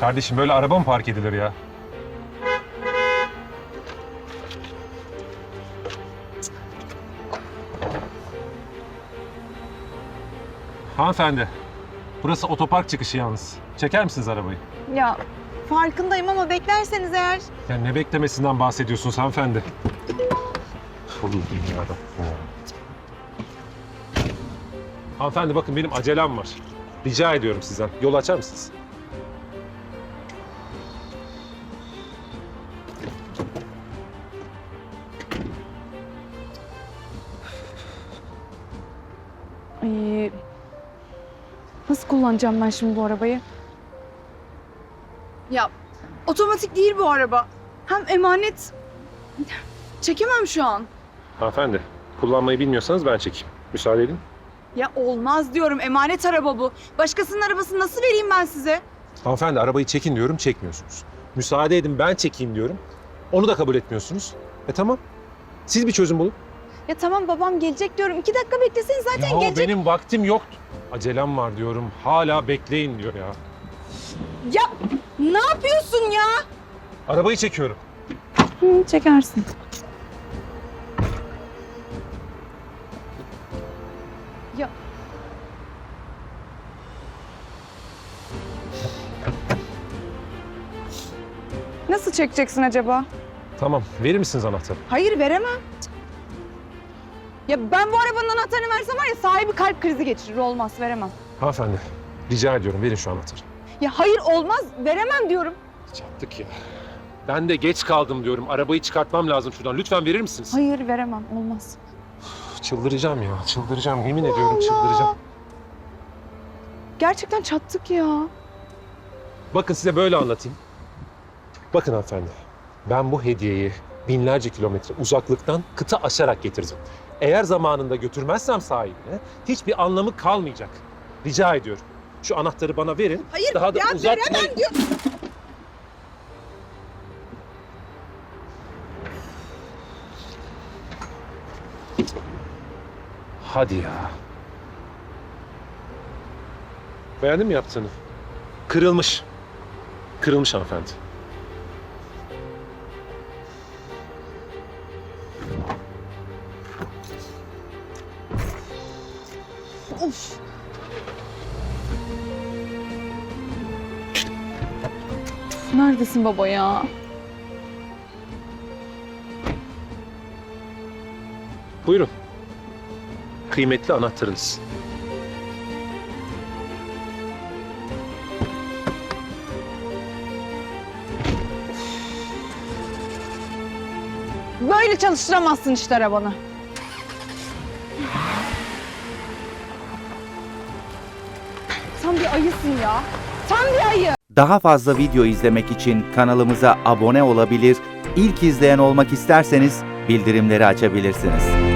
Kardeşim böyle araba mı park edilir ya? Hanımefendi, burası otopark çıkışı yalnız. Çeker misiniz arabayı? Ya farkındayım ama beklerseniz eğer... Ya ne beklemesinden bahsediyorsunuz hanımefendi? Yarabbim ya. Hanımefendi bakın benim acelem var. Rica ediyorum sizden. Yol açar mısınız? Ay, nasıl kullanacağım ben şimdi bu arabayı? Ya otomatik değil bu araba. Hem emanet... Çekemem şu an. Hanımefendi, kullanmayı bilmiyorsanız ben çekeyim. Müsaade edin. Ya olmaz diyorum emanet araba bu. Başkasının arabasını nasıl vereyim ben size? Hanımefendi arabayı çekin diyorum, çekmiyorsunuz. Müsaade edin ben çekeyim diyorum. Onu da kabul etmiyorsunuz. E tamam. Siz bir çözüm bulun. Ya tamam babam gelecek diyorum. İki dakika beklesin zaten Ya gelecek. benim vaktim yok. Acelem var diyorum. Hala bekleyin diyor ya. Ya ne yapıyorsun ya? Arabayı çekiyorum. Hı, çekersin. Ya Nasıl çekeceksin acaba? Tamam. Verir misiniz anahtarı? Hayır veremem. Ya ben bu arabanın anahtarını versem var ya sahibi kalp krizi geçirir. Olmaz veremem. Hanımefendi. Rica ediyorum verin şu anahtarı. Ya hayır olmaz veremem diyorum. Çattık ya. Ben de geç kaldım diyorum. Arabayı çıkartmam lazım şuradan. Lütfen verir misiniz? Hayır veremem olmaz. Çıldıracağım ya. Çıldıracağım. Yemin ediyorum çıldıracağım. Gerçekten çattık ya. Bakın size böyle anlatayım. Bakın hanımefendi. Ben bu hediyeyi binlerce kilometre uzaklıktan kıta aşarak getirdim. Eğer zamanında götürmezsem sahibine hiçbir anlamı kalmayacak. Rica ediyorum. Şu anahtarı bana verin. Hayır Daha da ya uzatmayın. veremem diyor. Hadi ya. Beğendin mi yaptığını? Kırılmış. Kırılmış hanımefendi. Of. Neredesin baba ya? Buyurun. Kıymetli anahtarınız. Böyle çalıştıramazsın işte arabanı. Sen bir ayısın ya. Sen bir ayı. Daha fazla video izlemek için kanalımıza abone olabilir, ilk izleyen olmak isterseniz bildirimleri açabilirsiniz.